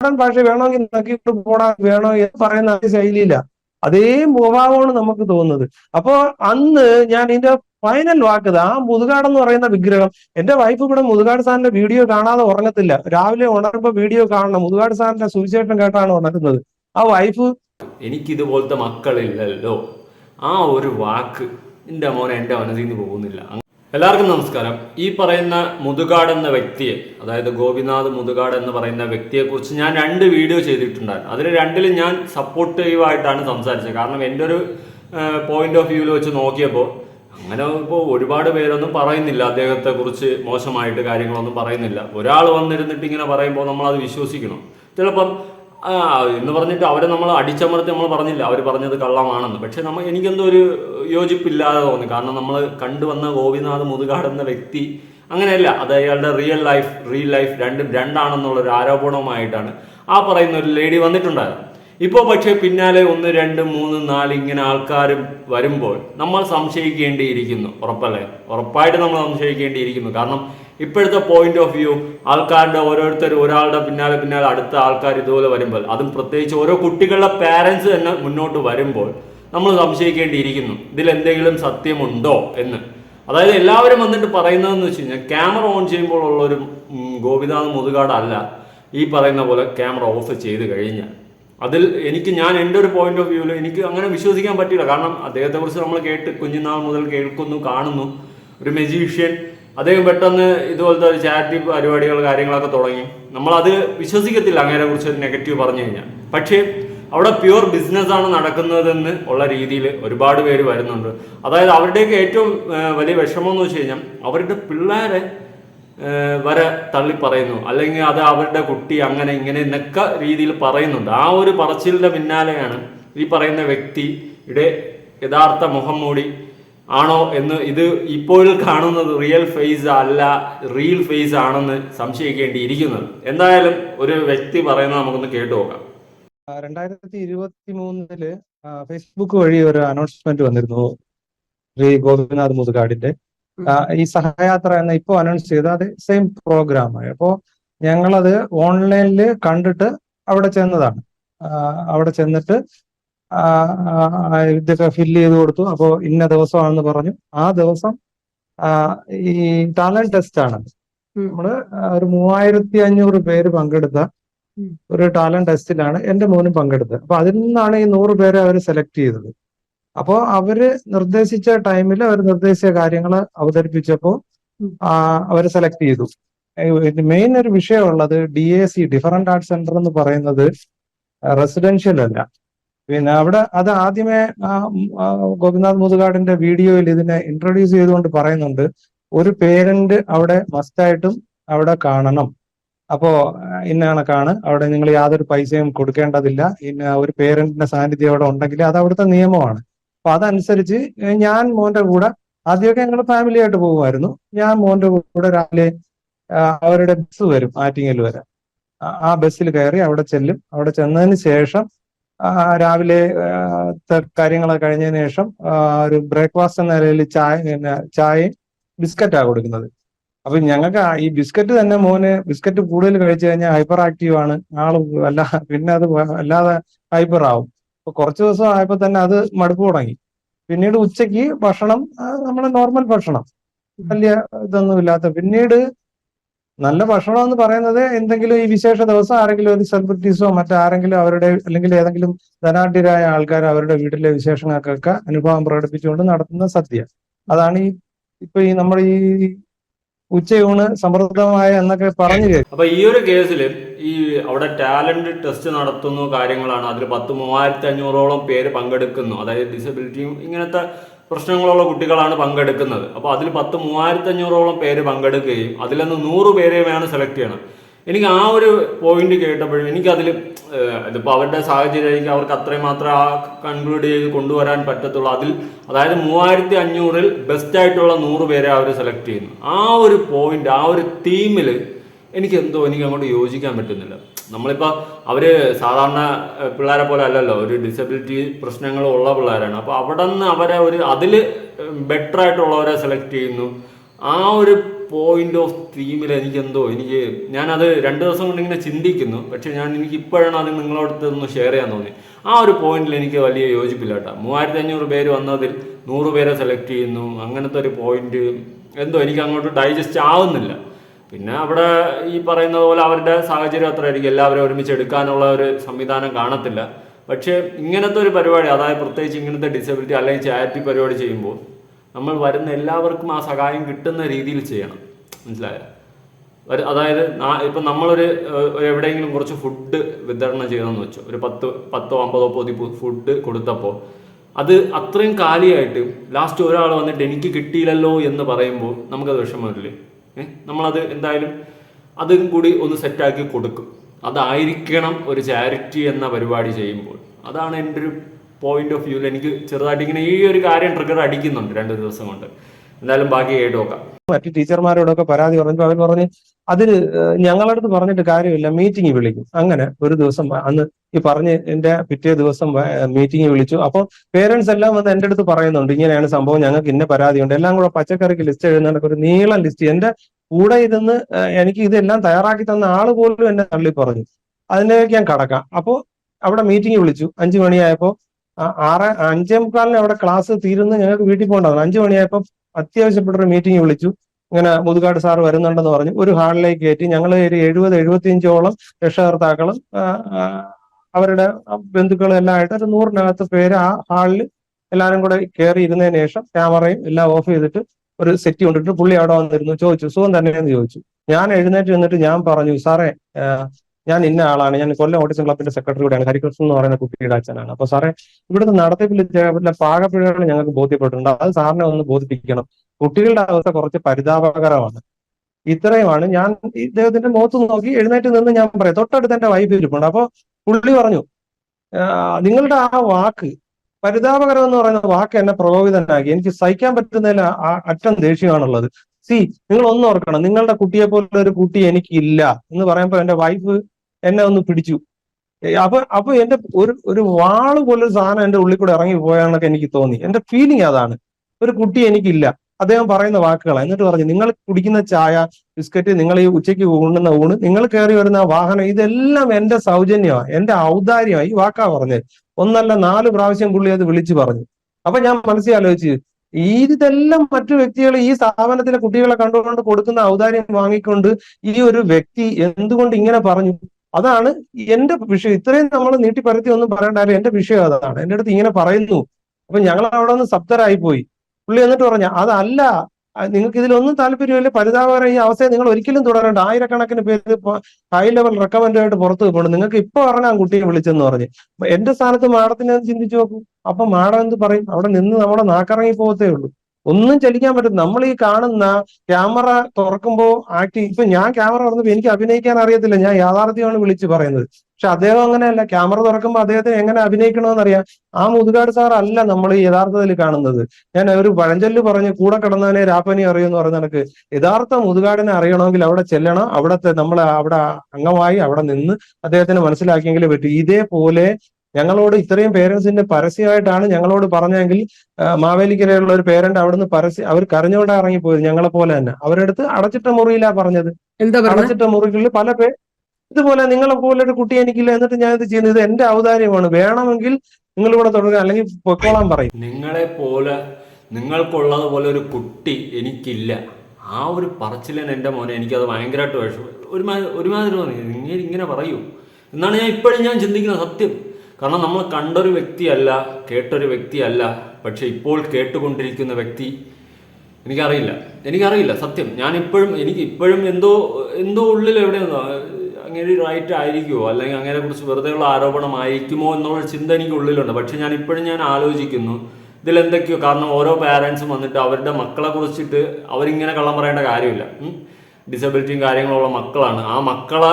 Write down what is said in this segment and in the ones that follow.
നാടൻ ഭാഷ വേണമെങ്കിൽ നക്കിയിട്ട് പോടാ വേണോ എന്ന് പറയുന്ന അതേ ശൈലിയില്ല. അതേ മുഖഭാവമാണ് നമുക്ക് തോന്നുന്നത്. അപ്പോ അന്ന് ഞാൻ ഇതിന്റെ ഫൈനൽ വാക്കത് ആ മുതുകാട് എന്ന് പറയുന്ന വിഗ്രഹം. എന്റെ വൈഫ് ഇവിടെ മുതുകാട് സാറിന്റെ വീഡിയോ കാണാതെ ഉറങ്ങത്തില്ല. രാവിലെ ഉണരുമ്പോ വീഡിയോ കാണണം. മുതുകാട് സാറിന്റെ സുവിശേഷം കേട്ടാണ് ഉണരുന്നത് ആ വൈഫ് എനിക്കിതുപോലത്തെ മക്കളില്ലല്ലോ. ആ ഒരു വാക്ക് എന്റെ മോനെ എന്റെ മനസ്സിൽ നിന്ന് പോകുന്നില്ല. എല്ലാവർക്കും നമസ്കാരം. ഈ പറയുന്ന മുതുകാട് എന്ന വ്യക്തിയെ അതായത് ഗോപിനാഥ് മുതുകാട് എന്ന് പറയുന്ന വ്യക്തിയെക്കുറിച്ച് ഞാൻ രണ്ട് വീഡിയോ ചെയ്തിട്ടുണ്ടായിരുന്നു. അതിൽ രണ്ടിലും ഞാൻ സപ്പോർട്ടീവായിട്ടാണ് സംസാരിച്ചത്. കാരണം എന്റെ ഒരു പോയിന്റ് ഓഫ് വ്യൂവിൽ വെച്ച് നോക്കിയപ്പോൾ അങ്ങനെ ഇപ്പോൾ ഒരുപാട് പേരൊന്നും പറയുന്നില്ല. അദ്ദേഹത്തെ കുറിച്ച് മോശമായിട്ട് കാര്യങ്ങളൊന്നും പറയുന്നില്ല. ഒരാൾ വന്നിരുന്നിട്ട് ഇങ്ങനെ പറയുമ്പോൾ നമ്മൾ അത് വിശ്വസിക്കണം. ചിലപ്പം എന്ന് പറഞ്ഞിട്ട് അവരെ നമ്മൾ അടിച്ചമർത്തി നമ്മൾ പറഞ്ഞില്ല അവർ പറഞ്ഞത് കള്ളമാണെന്ന്. പക്ഷെ നമ്മൾ എനിക്കെന്തോ ഒരു യോജിപ്പില്ലാതെ തോന്നി. കാരണം നമ്മൾ കണ്ടുവന്ന ഗോപിനാഥ് മുതുകാട് എന്ന വ്യക്തി അങ്ങനെയല്ല അത് അയാളുടെ റിയൽ ലൈഫ് റിയൽ ലൈഫ് രണ്ടും രണ്ടാണെന്നുള്ള ഒരു ആരോപണവുമായിട്ടാണ് ആ പറയുന്ന ഒരു ലേഡി വന്നിട്ടുണ്ടായിരുന്നു ഇപ്പോൾ പക്ഷേ പിന്നാലെ ഒന്ന് രണ്ട് മൂന്ന് നാല് ഇങ്ങനെ ആൾക്കാർ വരുമ്പോൾ നമ്മൾ സംശയിക്കേണ്ടിയിരിക്കുന്നു. ഉറപ്പല്ലേ? ഉറപ്പായിട്ട് നമ്മൾ സംശയിക്കേണ്ടിയിരിക്കുന്നു. കാരണം ഇപ്പോഴത്തെ പോയിന്റ് ഓഫ് വ്യൂ ആൾക്കാരുടെ ഓരോരുത്തർ ഒരാളുടെ പിന്നാലെ പിന്നാലെ അടുത്ത ആൾക്കാർ ഇതുപോലെ വരുമ്പോൾ അതും പ്രത്യേകിച്ച് ഓരോ കുട്ടികളുടെ പാരൻസ് തന്നെ മുന്നോട്ട് വരുമ്പോൾ നമ്മൾ സംശയിക്കേണ്ടിയിരിക്കുന്നു ഇതിൽ എന്തെങ്കിലും സത്യമുണ്ടോ എന്ന്. അതായത് എല്ലാവരും വന്നിട്ട് പറയുന്നതെന്ന് വെച്ച് കഴിഞ്ഞാൽ ക്യാമറ ഓൺ ചെയ്യുമ്പോൾ ഉള്ള ഒരു ഗോപിനാഥ് മുതുകാട് അല്ല. ഈ പറയുന്ന പോലെ ക്യാമറ ഓഫ് ചെയ്ത് കഴിഞ്ഞാൽ. അതിൽ എനിക്ക് ഞാൻ എന്റെ ഒരു പോയിന്റ് ഓഫ് വ്യൂവിൽ എനിക്ക് അങ്ങനെ വിശ്വസിക്കാൻ പറ്റില്ല കാരണം അദ്ദേഹത്തെക്കുറിച്ച് നമ്മൾ കേട്ട് കുഞ്ഞുനാൾ മുതൽ കേൾക്കുന്നു കാണുന്നു. ഒരു മെജീഷ്യൻ അദ്ദേഹം പെട്ടെന്ന് ഇതുപോലത്തെ ഒരു ചാരിറ്റി പരിപാടികൾ കാര്യങ്ങളൊക്കെ തുടങ്ങി. നമ്മളത് വിശ്വസിക്കത്തില്ല അങ്ങനെ കുറിച്ച് ഒരു നെഗറ്റീവ് പറഞ്ഞു കഴിഞ്ഞാൽ. പക്ഷേ അവിടെ പ്യുവർ ബിസിനസ് ആണ് നടക്കുന്നതെന്ന് ഉള്ള രീതിയിൽ ഒരുപാട് പേര് വരുന്നുണ്ട്. അതായത് അവരുടെയൊക്കെ ഏറ്റവും വലിയ വിഷമം എന്ന് വെച്ച് കഴിഞ്ഞാൽ അവരുടെ പിള്ളേരെ വരെ തള്ളി പറയുന്നു. അല്ലെങ്കിൽ അത് അവരുടെ കുട്ടി അങ്ങനെ ഇങ്ങനെ എന്നൊക്കെ രീതിയിൽ പറയുന്നുണ്ട്. ആ ഒരു പറച്ചിലിന്റെ പിന്നാലെയാണ് ഈ പറയുന്ന വ്യക്തിയുടെ യഥാർത്ഥ മുഖം മൂടി ആണോ എന്ന് ഇത് ഇപ്പോൾ കാണുന്നത് റിയൽ ഫേസ് അല്ല റിയൽ ഫേസ് ആണെന്ന് സംശയിക്കേണ്ടിയിരിക്കുന്നത്. എന്തായാലും ഒരു വ്യക്തി പറയുന്നത് നമുക്കൊന്ന് കേട്ടു നോക്കാം. രണ്ടായിരത്തി ഇരുപത്തി മൂന്നിൽ ഫേസ്ബുക്ക് വഴി ഒരു അനൗൺസ്മെന്റ് വന്നിരുന്നു. ശ്രീ ഗോപിനാഥ് മുതുകാടിന്റെ. ഈ സഹയാത്ര എന്ന ഇപ്പോൾ അനൗൺസ് ചെയ്ത അത് സെയിം പ്രോഗ്രാം അപ്പോ ഞങ്ങളത് ഓൺലൈനിൽ കണ്ടിട്ട് അവിടെ ചെന്നതാണ്. അവിടെ ചെന്നിട്ട് ഇതൊക്കെ ഫില്ല് ചെയ്ത് കൊടുത്തു. അപ്പോ ഇന്ന ദിവസമാണെന്ന് പറഞ്ഞു. ആ ദിവസം ഈ ടാലന്റ് ടെസ്റ്റ് ആണ്. നമ്മൾ ഒരു മൂവായിരത്തി അഞ്ഞൂറ് പേര് പങ്കെടുത്ത ഒരു ടാലന്റ് ടെസ്റ്റിലാണ് എന്റെ മോനും പങ്കെടുത്തത്. അപ്പൊ അതിൽ നിന്നാണ് ഈ നൂറ് പേരെ അവർ സെലക്ട് ചെയ്തത്. അപ്പോ അവർ നിർദ്ദേശിച്ച ടൈമിൽ അവർ നിർദ്ദേശിച്ച കാര്യങ്ങൾ അവതരിപ്പിച്ചപ്പോ അവരെ സെലക്ട് ചെയ്തു. മെയിൻ ഒരു വിഷയമുള്ളത് D A C different art centre എന്ന് പറയുന്നത് റെസിഡൻഷ്യൽ അല്ല. പിന്നെ അവിടെ അത് ആദ്യമേ ഗോപിനാഥ് മുതുകാടിന്റെ വീഡിയോയിൽ ഇതിനെ ഇൻട്രൊഡ്യൂസ് ചെയ്തുകൊണ്ട് പറയുന്നുണ്ട്. ഒരു പേരന്റ് അവിടെ മസ്റ്റായിട്ടും അവിടെ കാണണം. അപ്പോ ഇന്ന കണക്കാണ്. അവിടെ നിങ്ങൾ യാതൊരു പൈസയും കൊടുക്കേണ്ടതില്ല. ഇന്ന ഒരു പേരന്റിന്റെ സാന്നിധ്യം അവിടെ ഉണ്ടെങ്കിൽ അത് അവിടുത്തെ നിയമമാണ്. അപ്പൊ അതനുസരിച്ച് ഞാൻ മോന്റെ കൂടെ ആദ്യമൊക്കെ ഞങ്ങൾ ഫാമിലി ആയിട്ട് പോകുമായിരുന്നു. ഞാൻ മോന്റെ കൂടെ രാവിലെ അവരുടെ ബസ് വരും ആറ്റിങ്ങൽ വരെ. ആ- ബസ്സിൽ കയറി അവിടെ ചെല്ലും. അവിടെ ചെന്നതിന് ശേഷം രാവിലെ കാര്യങ്ങളൊക്കെ കഴിഞ്ഞതിന് ശേഷം ഒരു ബ്രേക്ക്ഫാസ്റ്റ് എന്ന നിലയിൽ ചായ ചായയും ബിസ്ക്കറ്റാണ് കൊടുക്കുന്നത്. അപ്പൊ ഞങ്ങൾക്ക് ഈ ബിസ്ക്കറ്റ് തന്നെ മോന് ബിസ്ക്കറ്റ് കൂടുതൽ കഴിച്ചു കഴിഞ്ഞാൽ ഹൈപ്പർ ആക്റ്റീവ് ആണ്. ആൾ അല്ല പിന്നെ അത് അല്ലാതെ ഹൈപ്പർ ആവും അപ്പൊ കുറച്ച് ദിവസം ആയപ്പോൾ തന്നെ അത് മടുപ്പ് തുടങ്ങി. പിന്നീട് ഉച്ചയ്ക്ക് ഭക്ഷണം നമ്മുടെ നോർമൽ ഭക്ഷണം. വലിയ ഇതൊന്നും ഇല്ലാത്ത പിന്നീട് നല്ല ഭക്ഷണം എന്ന് പറയുന്നത് എന്തെങ്കിലും ഈ വിശേഷ ദിവസം ആരെങ്കിലും ഒരു സെലിബ്രിറ്റീസോ മറ്റാരെങ്കിലും അവരുടെ അല്ലെങ്കിൽ ഏതെങ്കിലും ധനാഢ്യരായ ആൾക്കാർ അവരുടെ വീട്ടിലെ വിശേഷങ്ങൾക്കൊക്കെ അനുഭവം പ്രകടിപ്പിച്ചുകൊണ്ട് നടത്തുന്ന സദ്യ. അതാണ് ഈ ഇപ്പൊ ഈ നമ്മുടെ ഈ ഉച്ചയൂണ് സമൃദ്ധമായ എന്നൊക്കെ പറഞ്ഞു കേൾക്കും അപ്പൊ ഈ ഒരു കേസിൽ ഈ അവിടെ ടാലന്റ് ടെസ്റ്റ് നടത്തുന്നു കാര്യങ്ങളാണ്. അതിൽ പത്ത് മൂവായിരത്തി അഞ്ഞൂറോളം പേര് പങ്കെടുക്കുന്നു. അതായത് ഡിസബിലിറ്റിയും ഇങ്ങനത്തെ പ്രശ്നങ്ങളുള്ള കുട്ടികളാണ് പങ്കെടുക്കുന്നത്. അപ്പോൾ അതിൽ പത്ത് മൂവായിരത്തി അഞ്ഞൂറോളം പേര് പങ്കെടുക്കുകയും അതിൽ നിന്ന് നൂറ് പേരെ വേണം സെലക്ട് ചെയ്യണം. എനിക്ക് ആ ഒരു പോയിന്റ് കേട്ടപ്പോഴും എനിക്കതിൽ ഇതിപ്പോൾ അവരുടെ സാഹചര്യമായിരിക്കും അവർക്ക് അത്രയും മാത്രം ആ കൺക്ലൂഡ് ചെയ്ത് കൊണ്ടുവരാൻ പറ്റത്തുള്ളൂ. അതിൽ അതായത് മൂവായിരത്തി അഞ്ഞൂറിൽ ബെസ്റ്റ് ആയിട്ടുള്ള നൂറ് പേരെ അവർ സെലക്ട് ചെയ്യുന്നു. ആ ഒരു പോയിന്റ് ആ ഒരു തീമിൽ എനിക്ക് എന്തോ എനിക്ക് അങ്ങോട്ട് യോജിക്കാൻ പറ്റുന്നില്ല. നമ്മളിപ്പോൾ അവർ സാധാരണ പിള്ളേരെ പോലെ അല്ലല്ലോ ഒരു ഡിസബിലിറ്റി പ്രശ്നങ്ങൾ ഉള്ള പിള്ളേരാണ്. അപ്പോൾ അവിടെ നിന്ന് അവരെ ഒരു അതിൽ ബെറ്റർ ആയിട്ടുള്ളവരെ സെലക്ട് ചെയ്യുന്നു. ആ ഒരു പോയിന്റ് ഓഫ് തീമിൽ എനിക്ക് എന്തോ എനിക്ക് ഞാനത് രണ്ട് ദിവസം കൊണ്ട് ഇങ്ങനെ ചിന്തിക്കുന്നു. പക്ഷെ ഞാൻ എനിക്ക് ഇപ്പോഴാണ് അത് നിങ്ങളോടത്ത് ഒന്ന് ഷെയർ ചെയ്യാൻ തോന്നി ആ ഒരു പോയിന്റിൽ എനിക്ക് വലിയ യോജിപ്പില്ല കേട്ടോ. മൂവായിരത്തി അഞ്ഞൂറ് പേര് വന്നതിൽ നൂറ് പേരെ സെലക്ട് ചെയ്യുന്നു. അങ്ങനത്തെ ഒരു പോയിന്റ് എന്തോ എനിക്ക് അങ്ങോട്ട് ഡൈജസ്റ്റ് ആവുന്നില്ല. പിന്നെ അവിടെ ഈ പറയുന്ന പോലെ അവരുടെ സാഹചര്യം അത്ര ആയിരിക്കും എല്ലാവരും ഒരുമിച്ച് എടുക്കാനുള്ള ഒരു സംവിധാനം കാണത്തില്ല. പക്ഷേ ഇങ്ങനത്തെ ഒരു പരിപാടി അതായത് പ്രത്യേകിച്ച് ഇങ്ങനത്തെ ഡിസബിലിറ്റി അല്ലെങ്കിൽ ചാരിറ്റി പരിപാടി ചെയ്യുമ്പോൾ നമ്മൾ വരുന്ന എല്ലാവർക്കും ആ സഹായം കിട്ടുന്ന രീതിയിൽ ചെയ്യണം. മനസ്സിലായോ? അതായത് ഇപ്പം നമ്മളൊരു എവിടെയെങ്കിലും കുറച്ച് ഫുഡ് വിതരണം ചെയ്യണമെന്ന് വെച്ചോ. ഒരു പത്ത് പത്തോ അമ്പതോ പൊതി ഫുഡ് കൊടുത്തപ്പോൾ അത് അത്രയും കാലിയായിട്ട് ലാസ്റ്റ് ഒരാൾ വന്നിട്ട് എനിക്ക് കിട്ടിയില്ലല്ലോ എന്ന് പറയുമ്പോൾ നമുക്കത് വിഷമമില്ലേ? നമ്മളത് എന്തായാലും അതും കൂടി ഒന്ന് സെറ്റാക്കി കൊടുക്കും. അതായിരിക്കണം ഒരു ചാരിറ്റി എന്ന പരിപാടി ചെയ്യുമ്പോൾ. അതാണ് എന്റെ ഒരു പോയിന്റ് ഓഫ് വ്യൂവിൽ എനിക്ക് ചെറുതായിട്ട് ഇങ്ങനെ ഈ ഒരു കാര്യം ട്രിഗർ അടിക്കുന്നുണ്ട് രണ്ട് ദിവസം കൊണ്ട്. എന്തായാലും ബാക്കി കേട്ട് നോക്കാം. മറ്റു ടീച്ചർമാരോടൊക്കെ പരാതി പറഞ്ഞപ്പോൾ അവർ പറഞ്ഞ് അതിന് ഞങ്ങളടുത്ത് പറഞ്ഞിട്ട് കാര്യമില്ല മീറ്റിംഗ് വിളിക്കും. അങ്ങനെ ഒരു ദിവസം അന്ന് ഈ പറഞ്ഞ് എന്റെ പിറ്റേ ദിവസം മീറ്റിംഗ് വിളിച്ചു. അപ്പോൾ പേരൻസ് എല്ലാം വന്ന് എന്റെ അടുത്ത് പറയുന്നുണ്ട് ഇങ്ങനെയാണ് സംഭവം ഞങ്ങൾക്ക് ഇന്ന പരാതിയുണ്ട്. എല്ലാം കൂടെ പച്ചക്കറിക്ക് ലിസ്റ്റ് എഴുതുന്നതൊക്കെ ഒരു നീളം ലിസ്റ്റ്. എന്റെ കൂടെ ഇരുന്ന് എനിക്ക് ഇതെല്ലാം തയ്യാറാക്കി തന്ന ആൾ പോലും എന്നെ തള്ളി പറഞ്ഞു. അതിലേക്ക് ഞാൻ കടക്കാം. അപ്പോൾ അവിടെ മീറ്റിംഗ് വിളിച്ചു. അഞ്ചു മണിയായപ്പോ ആറ് അഞ്ചേ മുക്കാലിന് അവിടെ ക്ലാസ് തീരുന്നു ഞങ്ങൾക്ക് വീട്ടിൽ പോകേണ്ടതാണ്. അഞ്ചു മണിയായപ്പോ അത്യാവശ്യപ്പെട്ട ഒരു മീറ്റിംഗ് വിളിച്ചു. ഇങ്ങനെ മുതുകാട് സാർ വരുന്നുണ്ടെന്ന് പറഞ്ഞു. ഒരു ഹാളിലേക്ക് കയറ്റി. ഞങ്ങൾ ഒരു എഴുപത് എഴുപത്തിയഞ്ചോളം രക്ഷകർത്താക്കളും അവരുടെ ബന്ധുക്കളും എല്ലാം ആയിട്ട് ഒരു നൂറിനകത്ത് പേര് ആ ഹാളിൽ എല്ലാവരും കൂടെ കയറി ഇരുന്നതിന് ശേഷം ക്യാമറയും എല്ലാം ഓഫ് ചെയ്തിട്ട് ഒരു സെറ്റ് കൊണ്ടിട്ട് പുള്ളി അവിടെ വന്നിരുന്നു. ചോദിച്ചു സുഖം തന്നെയെന്ന് ചോദിച്ചു. ഞാൻ എഴുന്നേറ്റ് നിന്നിട്ട് ഞാൻ പറഞ്ഞു സാറേ ഞാൻ ഇന്ന ആളാണ്. ഞാൻ കൊല്ലം ഓട്ടിസം ക്ലബിന്റെ സെക്രട്ടറി കൂടെയാണ്. ഹരികൃഷ്ണൻ എന്ന് പറയുന്ന കുട്ടിയുടെ അച്ഛനാണ്. അപ്പൊ സാറേ ഇവിടുത്തെ നടത്തിപ്പിൽ ചില പാകപ്പിഴകൾ ഞങ്ങൾക്ക് ബോധ്യപ്പെട്ടിട്ടുണ്ട്. അത് സാറിനെ ഒന്ന് ബോധിപ്പിക്കണം. കുട്ടികളുടെ അവസ്ഥ കുറച്ച് പരിതാപകരമാണ്. ഇത്രയുമാണ്. ഞാൻ ഇദ്ദേഹത്തിന്റെ മുഖത്ത് നോക്കി എഴുന്നേറ്റ് നിന്ന് ഞാൻ പറയാം. തൊട്ടടുത്ത് എന്റെ വൈഫ് ഇരിപ്പുണ്ട്. അപ്പൊ പുള്ളി പറഞ്ഞു നിങ്ങളുടെ ആ വാക്ക് പരിതാപകരം എന്ന് പറയുന്ന വാക്ക് എന്നെ പ്രകോപിതനാക്കി എനിക്ക് സഹിക്കാൻ പറ്റുന്നതിൽ അറ്റം ദേഷ്യമാണുള്ളത്. സി നിങ്ങൾ ഒന്ന് ഓർക്കണം. നിങ്ങളുടെ കുട്ടിയെ പോലെ ഒരു കുട്ടി എനിക്കില്ല. എന്ന് പറയുമ്പോൾ എന്റെ വൈഫ് എന്നെ ഒന്ന് പിടിച്ചു. അപ്പൊ അപ്പൊ എന്റെ ഒരു ഒരു വാൾ പോലൊരു സാധനം എന്റെ ഉള്ളിൽ കൂടെ ഇറങ്ങി പോയാണെന്നൊക്കെ എനിക്ക് തോന്നി. എന്റെ ഫീലിംഗ് അതാണ്. ഒരു കുട്ടി എനിക്കില്ല. അദ്ദേഹം പറയുന്ന വാക്കുകളാണ്. എന്നിട്ട് പറഞ്ഞു നിങ്ങൾ കുടിക്കുന്ന ചായ ബിസ്ക്കറ്റ് നിങ്ങൾ ഈ ഉച്ചയ്ക്ക് ഉണ്ണുന്ന ഊണ് നിങ്ങൾ കയറി വരുന്ന വാഹനം ഇതെല്ലാം എന്റെ സൗജന്യമാണ് എന്റെ ഔദാര്യമാണ് ഈ വാക്കാ പറഞ്ഞത് ഒന്നല്ല നാല് പ്രാവശ്യം പുള്ളി അത് വിളിച്ചു പറഞ്ഞു. അപ്പൊ ഞാൻ മനസ്സിൽ ആലോചിച്ച് ഈ ഇതെല്ലാം മറ്റു വ്യക്തികൾ ഈ സ്ഥാപനത്തിലെ കുട്ടികളെ കണ്ടുകൊണ്ട് കൊടുക്കുന്ന ഔദാര്യം വാങ്ങിക്കൊണ്ട് ഈ ഒരു വ്യക്തി എന്തുകൊണ്ട് ഇങ്ങനെ പറഞ്ഞു? അതാണ് എന്റെ വിഷയം. ഇത്രയും നമ്മൾ നീട്ടി പരത്തി ഒന്നും പറയണ്ടാലും എന്റെ വിഷയം അതാണ്. എന്റെ അടുത്ത് ഇങ്ങനെ പറയുന്നു. അപ്പൊ ഞങ്ങൾ അവിടെ ഒന്ന് സപ്തരായി പോയി. പുള്ളി എന്നിട്ട് പറഞ്ഞ അതല്ല നിങ്ങൾക്ക് ഇതിലൊന്നും താല്പര്യമില്ല. പരിതാപകര ഈ അവസ്ഥയെ നിങ്ങൾ ഒരിക്കലും തുടരണ്ട. ആയിരക്കണക്കിന് പേര് ഹൈ ലെവൽ റെക്കമെൻഡ് ആയിട്ട് പുറത്തു പോകണം നിങ്ങൾക്ക് ഇപ്പൊ പറഞ്ഞാൽ കുട്ടിയെ വിളിച്ചെന്ന് പറഞ്ഞ്. എന്റെ സ്ഥാനത്ത് മാഡത്തിനെ ചിന്തിച്ചു നോക്കും. അപ്പൊ മാഡം എന്ത് പറയും? അവിടെ നിന്ന് നമ്മുടെ നാക്കിറങ്ങി പോകത്തേ ഉള്ളൂ. ഒന്നും ചലിക്കാൻ പറ്റും. നമ്മൾ ഈ കാണുന്ന ക്യാമറ തുറക്കുമ്പോൾ ആക്ടി ഇപ്പൊ ഞാൻ ക്യാമറ തുറന്നപ്പോ എനിക്ക് അഭിനയിക്കാൻ അറിയത്തില്ല. ഞാൻ യാഥാർത്ഥ്യമാണ് വിളിച്ചു പറയുന്നത്. പക്ഷെ അദ്ദേഹം അങ്ങനെയല്ല. ക്യാമറ തുറക്കുമ്പോൾ അദ്ദേഹത്തിന് എങ്ങനെ അഭിനയിക്കണമെന്ന് അറിയാം ആ മുതുകാട് സാർ അല്ല നമ്മൾ യഥാർത്ഥത്തിൽ കാണുന്നത്. ഞാൻ ഒരു പഴഞ്ചൊല്ല് പറഞ്ഞ് കൂടെ കിടന്നവനെ രാപ്പനി അറിയുമെന്ന് പറയുന്ന കണക്ക്. യഥാർത്ഥ മുതുകാടിനെ അറിയണമെങ്കിൽ അവിടെ ചെല്ലണം. അവിടത്തെ നമ്മൾ അവിടെ അംഗമായി അവിടെ നിന്ന് അദ്ദേഹത്തിന് മനസ്സിലാക്കിയെങ്കിലേ പറ്റൂ. ഇതേപോലെ ഞങ്ങളോട് ഇത്രയും പേരൻസിന്റെ പരസ്യമായിട്ടാണ് ഞങ്ങളോട് പറഞ്ഞെങ്കിൽ മാവേലിക്കരയുള്ള ഒരു പേരന്റ് അവിടുന്ന് പരസ്യം അവർ കരഞ്ഞുകൊണ്ട് ഇറങ്ങിപ്പോയത്. ഞങ്ങളെ പോലെ തന്നെ. അവരെടുത്ത് അടച്ചിട്ട മുറിയിലാ പറഞ്ഞത്. അടച്ചിട്ട മുറികളിൽ പല പേ ഇതുപോലെ നിങ്ങളെ പോലെ ഒരു കുട്ടി എനിക്കില്ല എന്നിട്ട് ഞാൻ ഇത് ചെയ്യുന്നത് ഇത് എന്റെ ഔദാര്യമാണ്. വേണമെങ്കിൽ നിങ്ങൾ ഇവിടെ തുടരുക അല്ലെങ്കിൽ പൊക്കോളാൻ പറയും. നിങ്ങളെ പോലെ നിങ്ങൾക്കുള്ളത് പോലെ ഒരു കുട്ടി എനിക്കില്ല. ആ ഒരു പറച്ചിലാണ് എന്റെ മോനെ എനിക്കത് ഭയങ്കരമായിട്ട് വേഷം ഒരുമാതിരി ഒരുമാതിരി തോന്നി. നിങ്ങൾ ഇങ്ങനെ പറയൂ. എന്നാണ് ഞാൻ ഇപ്പോഴും ഞാൻ ചിന്തിക്കുന്നത് സത്യം. കാരണം നമ്മൾ കണ്ടൊരു വ്യക്തിയല്ല കേട്ടൊരു വ്യക്തിയല്ല പക്ഷെ ഇപ്പോൾ കേട്ടുകൊണ്ടിരിക്കുന്ന വ്യക്തി എനിക്കറിയില്ല. എനിക്കറിയില്ല സത്യം. ഞാൻ ഇപ്പോഴും എനിക്ക് ഇപ്പോഴും എന്തോ എന്തോ ഉള്ളിൽ എവിടെയെന്നോ അങ്ങനെ റൈറ്റ് ആയിരിക്കുമോ അല്ലെങ്കിൽ അങ്ങനെ കുറിച്ച് വെറുതെയുള്ള ആരോപണമായിരിക്കുമോ എന്നുള്ള ചിന്ത എനിക്ക് ഉള്ളിലുണ്ട്. പക്ഷെ ഞാൻ ഇപ്പോഴും ഞാൻ ആലോചിക്കുന്നു ഇതിൽ എന്തൊക്കെയോ കാരണം ഓരോ പാരൻസും വന്നിട്ട് അവരുടെ മക്കളെ കുറിച്ചിട്ട് അവരിങ്ങനെ കള്ളം പറയേണ്ട കാര്യമില്ല. ഡിസബിലിറ്റിയും കാര്യങ്ങളുള്ള മക്കളാണ്. ആ മക്കളെ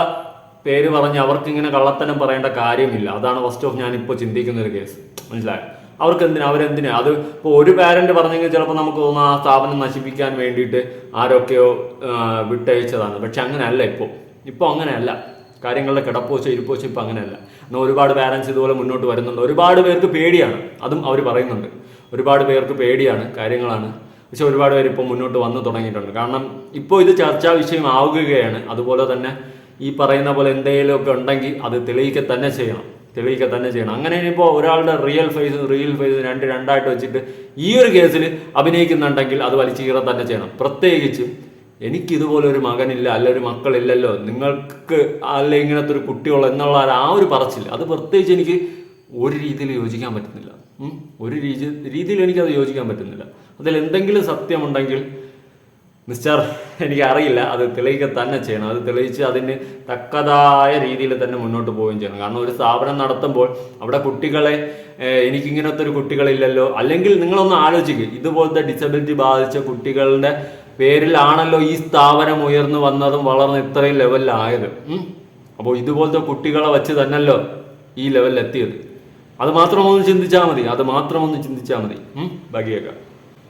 പേര് പറഞ്ഞ് അവർക്ക് ഇങ്ങനെ കള്ളത്തനം പറയേണ്ട കാര്യമില്ല. അതാണ് ഫസ്റ്റ് ഓഫ് ഞാൻ ഇപ്പോൾ ചിന്തിക്കുന്ന ഒരു കേസ് മനസ്സിലായോ? അവർക്ക് എന്തിനാ അവരെന്തിനാ? അത് ഇപ്പോൾ ഒരു പാരന്റ് പറഞ്ഞെങ്കിൽ ചിലപ്പോൾ നമുക്ക് തോന്നുന്നു ആ സ്ഥാപനം നശിപ്പിക്കാൻ വേണ്ടിയിട്ട് ആരൊക്കെയോ വിട്ടയച്ചതാണ്. പക്ഷെ അങ്ങനെയല്ല ഇപ്പോൾ ഇപ്പോൾ അങ്ങനെയല്ല. കാര്യങ്ങളുടെ കിടപ്പോച്ചോ ഇരിപ്പോച്ച ഇപ്പം അങ്ങനെയല്ല. എന്നാൽ ഒരുപാട് പാരൻസ് ഇതുപോലെ മുന്നോട്ട് വരുന്നുണ്ട്. ഒരുപാട് പേർക്ക് പേടിയാണ്. അതും അവർ പറയുന്നുണ്ട്. ഒരുപാട് പേർക്ക് പേടിയാണ് കാര്യങ്ങളാണ്. പക്ഷെ ഒരുപാട് പേര് ഇപ്പോൾ മുന്നോട്ട് വന്നു തുടങ്ങിയിട്ടുണ്ട്. കാരണം ഇപ്പോൾ ഇത് ചർച്ചാ വിഷയം ആവുകയാണ്. അതുപോലെ തന്നെ ഈ പറയുന്ന പോലെ എന്തെങ്കിലുമൊക്കെ ഉണ്ടെങ്കിൽ അത് തെളിയിക്കുക തന്നെ ചെയ്യണം. തെളിയിക്കുക തന്നെ ചെയ്യണം. അങ്ങനെ ഇനിയിപ്പോൾ ഒരാളുടെ റിയൽ ഫേസ് റിയൽ ഫേസ് രണ്ട് രണ്ടായിട്ട് വെച്ചിട്ട് ഈ ഒരു കേസിൽ അഭിനയിക്കുന്നുണ്ടെങ്കിൽ അത് വലിച്ചു കീറ തന്നെ ചെയ്യണം. പ്രത്യേകിച്ച് എനിക്ക് ഇതുപോലെ ഒരു മകനില്ല അല്ല ഒരു മക്കളില്ലല്ലോ നിങ്ങൾക്ക് അല്ല ഇങ്ങനത്തെ ഒരു കുട്ടിയുള്ള എന്നുള്ള ആ ഒരു പറച്ചില്ല അത് പ്രത്യേകിച്ച് എനിക്ക് ഒരു രീതിയിൽ യോജിക്കാൻ പറ്റുന്നില്ല. ഒരു രീതി രീതിയിൽ എനിക്കത് യോജിക്കാൻ പറ്റുന്നില്ല. അതിൽ എന്തെങ്കിലും സത്യമുണ്ടെങ്കിൽ മിസ്റ്റർ എനിക്ക് അറിയില്ല അത് തെളിയിക്കുക തന്നെ ചെയ്യണം. അത് തെളിയിച്ച് അതിന് തക്കതായ രീതിയിൽ തന്നെ മുന്നോട്ട് പോവുകയും ചെയ്യണം. കാരണം ഒരു സ്ഥാപനം നടത്തുമ്പോൾ അവിടെ കുട്ടികളെ എനിക്കിങ്ങനത്തെ ഒരു കുട്ടികളില്ലല്ലോ. അല്ലെങ്കിൽ നിങ്ങളൊന്ന് ആലോചിക്കുക ഇതുപോലത്തെ ഡിസബിലിറ്റി ബാധിച്ച കുട്ടികളുടെ പേരിലാണല്ലോ ഈ സ്ഥാപനം ഉയർന്നു വന്നതും വളർന്ന് ഇത്രയും ലെവലിലായത് അപ്പോൾ ഇതുപോലത്തെ കുട്ടികളെ വെച്ച് തന്നല്ലോ ഈ ലെവലിൽ എത്തിയത്. അത് മാത്രം ഒന്ന് ചിന്തിച്ചാൽ മതി. അത് മാത്രം ഒന്ന് ചിന്തിച്ചാൽ മതി. ബാക്കിയൊക്കെ.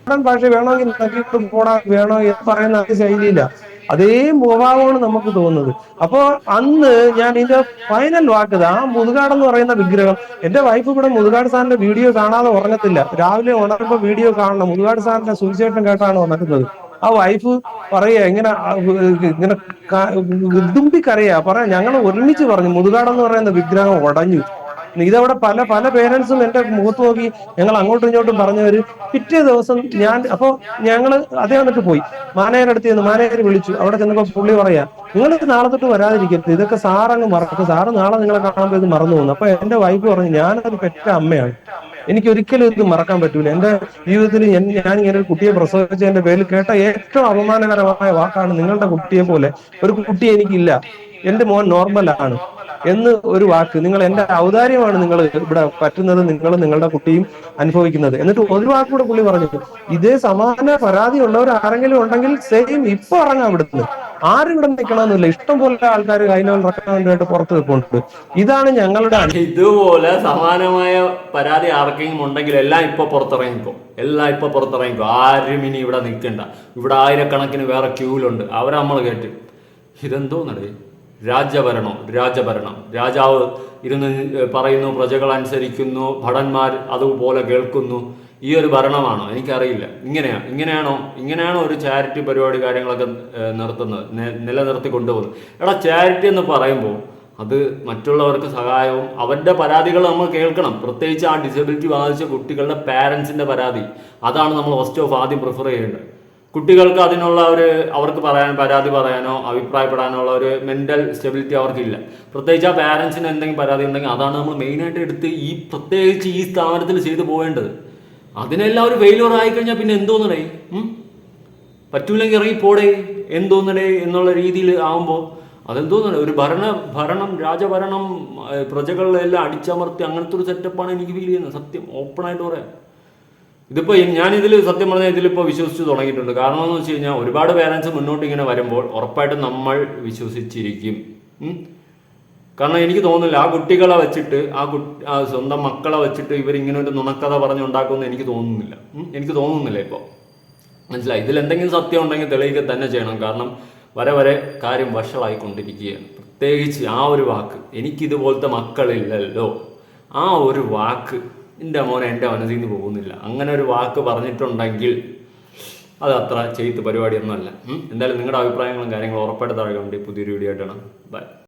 നാടൻ ഭാഷ വേണമെങ്കിൽ നക്കിയിട്ട് പോടാ വേണോ എന്ന് പറയുന്ന ശൈലിയില്ല അതേ മുഖഭാവമാണ് നമുക്ക് തോന്നുന്നത് അപ്പോ അന്ന് ഞാൻ ഇതിന്റെ ഫൈനൽ വാക്കത് ആ മുതുകാട് എന്ന് പറയുന്ന വിഗ്രഹം എന്റെ വൈഫ് ഇവിടെ മുതുകാട് സാറിന്റെ വീഡിയോ കാണാതെ ഉറങ്ങത്തില്ല രാവിലെ ഉണർമ്പോ വീഡിയോ കാണണം മുതുകാട് സാറിന്റെ സുവിശേഷം കേട്ടാണ് ഉണർന്നത് ആ വൈഫ് പറയുക ഇങ്ങനെ ഇങ്ങനെ വിതുമ്പിക്കറിയാ പറയാ ഞങ്ങൾ ഒരുമിച്ച് പറഞ്ഞു മുതുകാടെന്ന് പറയുന്ന വിഗ്രഹം ഉടഞ്ഞു ഇതവിടെ പല പല പേരൻസും എന്റെ മുഖത്ത് നോക്കി ഞങ്ങൾ അങ്ങോട്ടും ഇങ്ങോട്ടും പറഞ്ഞവര് പിറ്റേ ദിവസം ഞാൻ അപ്പൊ ഞങ്ങൾ അദ്ദേഹം എന്നിട്ട് പോയി. മാനേജർ അടുത്ത് ചെന്ന് മാനേജർ വിളിച്ചു. അവിടെ ചെന്നപ്പോ പുള്ളി പറയാ നിങ്ങൾ നാളെ തൊട്ട് വരാതിരിക്കരുത്. ഇതൊക്കെ സാറങ്ങ് മറക്കും. സാറ് നാളെ നിങ്ങളെ കാണുമ്പോൾ ഇത് മറന്നു പോകുന്നു അപ്പൊ എന്റെ വൈഫ് പറഞ്ഞു ഞാനൊരു പെറ്റ അമ്മയാണ്. എനിക്ക് ഒരിക്കലും ഇത് മറക്കാൻ പറ്റൂല. എന്റെ ജീവിതത്തിൽ ഞാൻ ഇങ്ങനെ ഒരു കുട്ടിയെ പ്രസവിച്ചതിന്റെ പേരിൽ കേട്ട ഏറ്റവും അപമാനകരമായ വാക്കാണ് നിങ്ങളുടെ കുട്ടിയെ പോലെ ഒരു കുട്ടി എനിക്കില്ല. എന്റെ മോൻ നോർമലാണ് എന്ന് ഒരു വാക്ക്. നിങ്ങൾ എന്റെ ഔദാര്യമാണ് നിങ്ങൾ ഇവിടെ പറ്റുന്നത് നിങ്ങൾ നിങ്ങളുടെ കുട്ടിയും അനുഭവിക്കുന്നത്. എന്നിട്ട് ഒരു വാക്ക് കൂടെ പുള്ളി പറഞ്ഞു. ഇതേ സമാന പരാതി ഉള്ളവർ ആരെങ്കിലും ഉണ്ടെങ്കിൽ സെയിം ഇപ്പൊ ഇറങ്ങാം ഇവിടുന്ന്. ആരും ഇവിടെ നിൽക്കണമെന്നില്ല ഇഷ്ടം പോലെ ആൾക്കാർ കൈനോൽ റെക്കമെൻഡായിട്ട് പുറത്ത് നിൽക്കുന്നുണ്ട് ഇതാണ് ഞങ്ങളുടെ ഇതുപോലെ സമാനമായ പരാതി ആർക്കെങ്കിലും ഉണ്ടെങ്കിൽ എല്ലാം ഇപ്പൊ പുറത്തിറങ്ങിക്കോ. എല്ലാം ഇപ്പൊ പുറത്തിറങ്ങിക്കോ. ആരും ഇനി ഇവിടെ നിൽക്കണ്ട. ഇവിടെ ആയിരക്കണക്കിന് വേറെ ക്യൂലുണ്ട് അവരെ നമ്മൾ കേട്ട് ഇതെന്തോ നടേ രാജഭരണം രാജഭരണം രാജാവ് ഇരുന്ന് പറയുന്നു പ്രജകൾ അനുസരിക്കുന്നു ഭടന്മാർ അതുപോലെ കേൾക്കുന്നു. ഈ ഒരു ഭരണമാണോ? എനിക്കറിയില്ല. ഇങ്ങനെയാ ഇങ്ങനെയാണോ ഇങ്ങനെയാണോ ഒരു ചാരിറ്റി പരിപാടി കാര്യങ്ങളൊക്കെ നിർത്തുന്നത് നിലനിർത്തി കൊണ്ടുപോകുന്നത്? എടാ ചാരിറ്റി എന്ന് പറയുമ്പോൾ അത് മറ്റുള്ളവർക്ക് സഹായവും അവരുടെ പരാതികൾ നമ്മൾ കേൾക്കണം. പ്രത്യേകിച്ച് ആ ഡിസബിലിറ്റി ബാധിച്ച കുട്ടികളുടെ പാരൻസിന്റെ പരാതി. അതാണ് നമ്മൾ ഫസ്റ്റ് ഓഫ് ആദ്യം പ്രിഫർ ചെയ്യേണ്ടത്. കുട്ടികൾക്ക് അതിനുള്ള ഒരു അവർക്ക് പറയാൻ പരാതി പറയാനോ അഭിപ്രായപ്പെടാനോ ഉള്ള ഒരു മെന്റൽ സ്റ്റെബിലിറ്റി അവർക്കില്ല. പ്രത്യേകിച്ച് ആ പാരൻസിന് എന്തെങ്കിലും പരാതി ഉണ്ടെങ്കിൽ അതാണ് നമ്മൾ മെയിനായിട്ട് എടുത്ത് ഈ പ്രത്യേകിച്ച് ഈ സ്ഥാപനത്തിൽ ചെയ്തു പോകേണ്ടത് അതിനെല്ലാം ഒരു ഫെയിലിയർ ആയിക്കഴിഞ്ഞാൽ പിന്നെ എന്തോന്നടേ? പറ്റൂലെങ്കിൽ ഇറങ്ങി പോടേ എന്തോന്നടേ എന്നുള്ള രീതിയിൽ ആവുമ്പോൾ അതെന്തോന്നടേ? ഒരു ഭരണ ഭരണം രാജഭരണം പ്രജകളെല്ലാം പ്രജകളിലെല്ലാം അടിച്ചമർത്തി അങ്ങനത്തെ ഒരു സെറ്റപ്പാണ് എനിക്ക് ഫീൽ ചെയ്യുന്നത്. സത്യം ഓപ്പണായിട്ട് പറയാം. ഇതിപ്പോ ഞാനിതിൽ സത്യം പറഞ്ഞാൽ ഇതിലിപ്പോൾ വിശ്വസിച്ച് തുടങ്ങിയിട്ടുണ്ട്. കാരണം എന്ന് വെച്ച് കഴിഞ്ഞാൽ ഒരുപാട് പേരൻസ് മുന്നോട്ട് ഇങ്ങനെ വരുമ്പോൾ ഉറപ്പായിട്ടും നമ്മൾ വിശ്വസിച്ചിരിക്കും. കാരണം എനിക്ക് തോന്നുന്നില്ല ആ കുട്ടികളെ വെച്ചിട്ട് ആ കുട്ടി സ്വന്തം മക്കളെ വെച്ചിട്ട് ഇവരിങ്ങനെ ഒരു നുണക്കഥ പറഞ്ഞുണ്ടാക്കുമെന്ന് എനിക്ക് തോന്നുന്നില്ല. എനിക്ക് തോന്നുന്നില്ല ഇപ്പോൾ മനസ്സിലായി? ഇതിൽ എന്തെങ്കിലും സത്യം ഉണ്ടെങ്കിൽ തെളിയിക്കുക തന്നെ ചെയ്യണം. കാരണം വരെ വരെ കാര്യം വഷളായിക്കൊണ്ടിരിക്കുകയാണ്. പ്രത്യേകിച്ച് ആ ഒരു വാക്ക് എനിക്കിതുപോലത്തെ മക്കളില്ലല്ലോ. ആ ഒരു വാക്ക് എന്റെ മോനെ എന്റെ മനസ്സിൽ നിന്ന് പോകുന്നില്ല. അങ്ങനെ ഒരു വാക്ക് പറഞ്ഞിട്ടുണ്ടെങ്കിൽ അത് അത്ര ചെയ്ത്ത് പരിപാടിയൊന്നുമല്ല. എന്തായാലും നിങ്ങളുടെ അഭിപ്രായങ്ങളും കാര്യങ്ങളും ഉറപ്പായിട്ട് താഴെ പുതിയൊരു വീഡിയോ ആയിട്ടാണ്. ബൈ